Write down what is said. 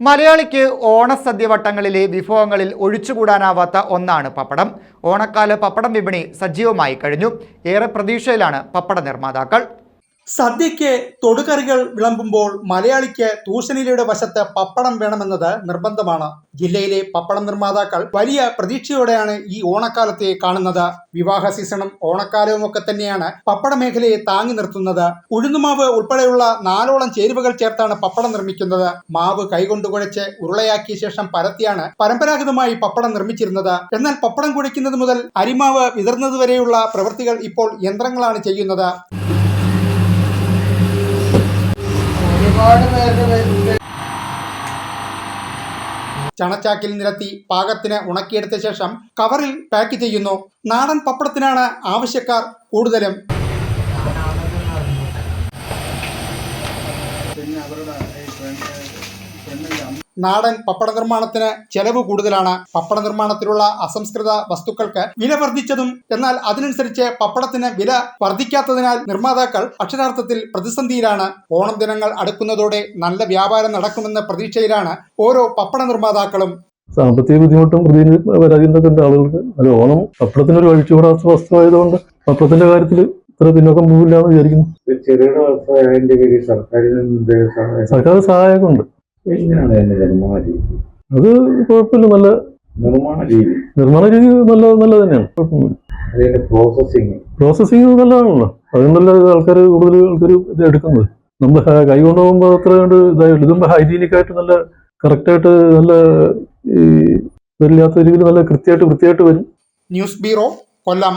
മലയാളിക്ക് ഓണസദ്യ വട്ടങ്ങളിലെ വിഭവങ്ങളിൽ ഒഴിച്ചുകൂടാനാവാത്ത ഒന്നാണ് പപ്പടം. ഓണക്കാല പപ്പടം വിപണി സജീവമായി കഴിഞ്ഞു. ഏറെ പ്രതീക്ഷയിലാണ് പപ്പട നിർമ്മാതാക്കൾ. സദ്യയ്ക്ക് തൊടുകറികൾ വിളമ്പുമ്പോൾ മലയാളിക്ക് തൂശനിലയുടെ വശത്ത് പപ്പടം വേണമെന്നത് നിർബന്ധമാണ്. ജില്ലയിലെ പപ്പടം നിർമ്മാതാക്കൾ വലിയ പ്രതീക്ഷയോടെയാണ് ഈ ഓണക്കാലത്തെ കാണുന്നത്. വിവാഹ സീസണും ഓണക്കാലവും ഒക്കെ തന്നെയാണ് പപ്പട മേഖലയെ താങ്ങി നിർത്തുന്നത്. ഉഴുന്നുമാവ് ഉൾപ്പെടെയുള്ള നാലോളം ചേരുവകൾ ചേർത്താണ് പപ്പടം നിർമ്മിക്കുന്നത്. മാവ് കൈകൊണ്ട് കുഴച്ച് ഉരുളയാക്കിയ ശേഷം പരത്തിയാണ് പരമ്പരാഗതമായി പപ്പടം നിർമ്മിച്ചിരുന്നത്. എന്നാൽ പപ്പടം കുഴയ്ക്കുന്നത് മുതൽ അരിമാവ് വിതർന്നതുവരെയുള്ള പ്രവൃത്തികൾ ഇപ്പോൾ യന്ത്രങ്ങളാണ് ചെയ്യുന്നത്. ചണച്ചാക്കിൽ നിരത്തി പാകത്തിന് ഉണക്കിയെടുത്ത ശേഷം കവറിൽ പാക്ക് ചെയ്യുന്നു. നാടൻ പപ്പടത്തിനാണ് ആവശ്യക്കാർ കൂടുതലും. നാടൻ പപ്പട നിർമ്മാണത്തിന് ചെലവ് കൂടുതലാണ്. പപ്പട നിർമ്മാണത്തിലുള്ള അസംസ്കൃത വസ്തുക്കൾക്ക് വില വർദ്ധിച്ചതും എന്നാൽ അതിനനുസരിച്ച് പപ്പടത്തിന് വില വർദ്ധിക്കാത്തതിനാൽ നിർമ്മാതാക്കൾ അക്ഷരാർത്ഥത്തിൽ പ്രതിസന്ധിയിലാണ്. ഓണം ദിനങ്ങൾ അടുക്കുന്നതോടെ നല്ല വ്യാപാരം നടക്കുമെന്ന പ്രതീക്ഷയിലാണ് ഓരോ പപ്പട നിർമ്മാതാക്കളും. സാമ്പത്തിക ബുദ്ധിമുട്ടും പ്രതി പരാതിയൊക്കെ ഉണ്ട് ആളുകൾക്ക് അത് ഓണം പപ്പടത്തിനൊരു ഒഴിച്ചുകൂടാത്ത വസ്തുവായതുകൊണ്ട് പപ്പടത്തിന്റെ കാര്യത്തിൽ ഇത്ര പിന്നോക്കം പോകില്ല എന്ന് വിചാരിക്കുന്നു. ഒരു ചെറുകിട വ്യവസായത്തിന്റെ സർക്കാരിൽ നിന്ന് സർക്കാർ സഹായമൊക്കെ ഉണ്ട്. എങ്ങനെയാണ് അതിന്റെ നിർമ്മാണ രീതി. അത് കുഴപ്പമില്ല നല്ല നിർമ്മാണ രീതി. നിർമ്മാണ രീതി നല്ല നല്ല തന്നെയാണ്. അതിന്റെ പ്രോസസ്സിങ് പ്രോസസ്സിങ് നല്ലതാണല്ലോ. അതുകൊണ്ടല്ല ആൾക്കാർ കൂടുതൽ ആൾക്കാർ ഇത് എടുക്കുന്നത്. നമ്മൾ കൈ കൊണ്ടുപോകുമ്പോൾ അത്ര കണ്ട് ഇതായിട്ട് ഇതുമ്പോൾ ഹൈജീനിക് ആയിട്ട് നല്ല കറക്റ്റായിട്ട് നല്ല ഈ ഇതില്ലാത്ത രീതിയിൽ നല്ല കൃത്യമായിട്ട് വൃത്തിയായിട്ട് വരും. News bureau Kollam.